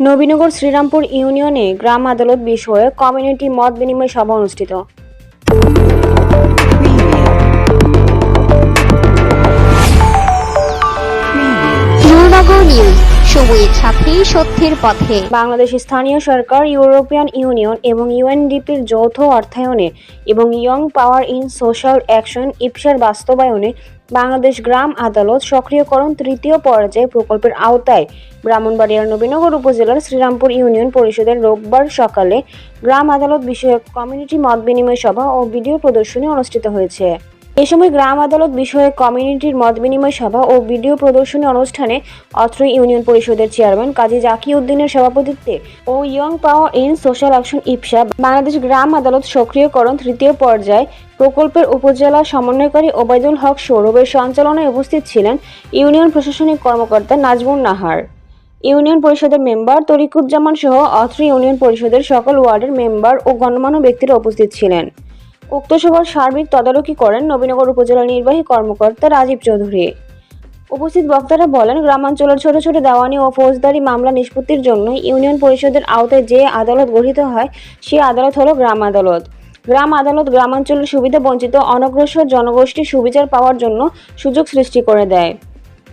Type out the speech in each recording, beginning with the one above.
নবীনগর শ্রীরামপুর ইউনিয়নে গ্রাম আদালত বিষয়ে কমিউনিটি মত বিনিময় সভা অনুষ্ঠিত। নিউজ। সময়ের সাথে সত্যের পথে। বাংলাদেশ স্থানীয় সরকার, ইউরোপিয়ান ইউনিয়ন এবং ইউএনডিপির যৌথ অর্থায়নে এবং young power in social action ইপসার বাস্তবায়নে বাংলাদেশ গ্রাম আদালত সক্রিয়করণ তৃতীয় পর্যায়ে প্রকল্পের আওতায়। ব্রাহ্মণবাড়িয়ার নবীনগর উপজেলার শ্রীরামপুর ইউনিয়ন পরিষদের রোববার সকালে গ্রাম আদালত বিষয়ক কমিউনিটি মত বিনিময় সভা ও ভিডিও প্রদর্শনী অনুষ্ঠিত হয়েছে। এ সময় গ্রাম আদালত বিষয়ে কমিউনিটির মত বিনিময় সভা ও ভিডিও প্রদর্শনী অনুষ্ঠানে অত্র ইউনিয়ন পরিষদের চেয়ারম্যান কাজী জাকি উদ্দিনের সভাপতিত্বে ও young power in social action YPSA, Bangladesh গ্রাম আদালত সক্রিয়করণ তৃতীয় পর্যায়ে প্রকল্পের উপজেলা সমন্বয়কারী ওবায়দুল হক সৌরভের সঞ্চালনায় উপস্থিত ছিলেন ইউনিয়ন প্রশাসনিক কর্মকর্তা নাজমুন নাহার। ইউনিয়ন পরিষদের মেম্বার তরিকুজ্জামান সহ অত্র ইউনিয়ন পরিষদের সকল ওয়ার্ডের মেম্বার ও গণ্যমান্য ব্যক্তিরা উপস্থিত ছিলেন। উক্ত সভার সার্বিক তদারকি করেন নবীনগর উপজেলা নির্বাহী কর্মকর্তা রাজীব চৌধুরী। উপস্থিত বক্তারা বলেন, গ্রামাঞ্চলের ছোট ছোট দেওয়ানি ও ফৌজদারি মামলা নিষ্পত্তির জন্য ইউনিয়ন পরিষদের আওতায় যে আদালত গঠিত হয় সেই আদালত হলো গ্রাম আদালত। গ্রাম আদালত গ্রামাঞ্চলের সুবিধা বঞ্চিত, অনগ্রসর জনগোষ্ঠীর সুবিচার পাওয়ার জন্য সুযোগ সৃষ্টি করে দেয়।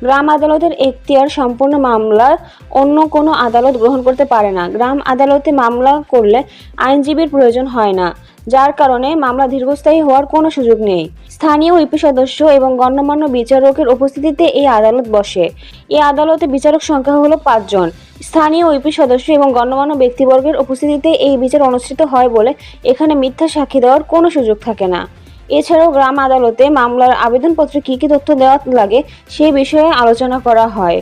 গ্রাম আদালতের এখতিয়ার সম্পূর্ণ মামলার অন্য কোনো আদালত গ্রহণ করতে পারে না। গ্রাম আদালতে মামলা করলে আইনজীবীর প্রয়োজন হয় না, যার কারণে মামলা দীর্ঘস্থায়ী হওয়ার কোনো সুযোগ নেই। স্থানীয় ইপি সদস্য এবং গণ্যমান্য বিচারকের উপস্থিতিতে এই আদালত বসে। এই আদালতে বিচারক সংখ্যা হলো পাঁচজন স্থানীয় ইপি সদস্য এবং গণ্যমান্য ব্যক্তিবর্গের উপস্থিতিতে এই বিচার অনুষ্ঠিত হয় বলে এখানে মিথ্যা সাক্ষী দেওয়ার কোনো সুযোগ থাকে না। এছাড়াও গ্রাম আদালতে মামলার আবেদনপত্রে কী কী তথ্য দেওয়া লাগে সেই বিষয়ে আলোচনা করা হয়।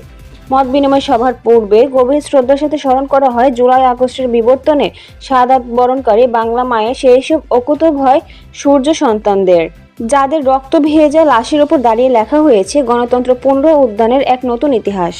মত বিনিময় সভার পূর্বে গভীর শ্রদ্ধার সাথে স্মরণ করা হয়, জুলাই আগস্টের বিবর্তনে সাদাত বরণকারী বাংলা মায়ের সেই সব অকুত ভয় সূর্য সন্তানদের, যাদের রক্ত ভেজা লাশের ওপর দাঁড়িয়ে লেখা হয়েছে গণতন্ত্র পুনর উদ্যানের এক নতুন ইতিহাস।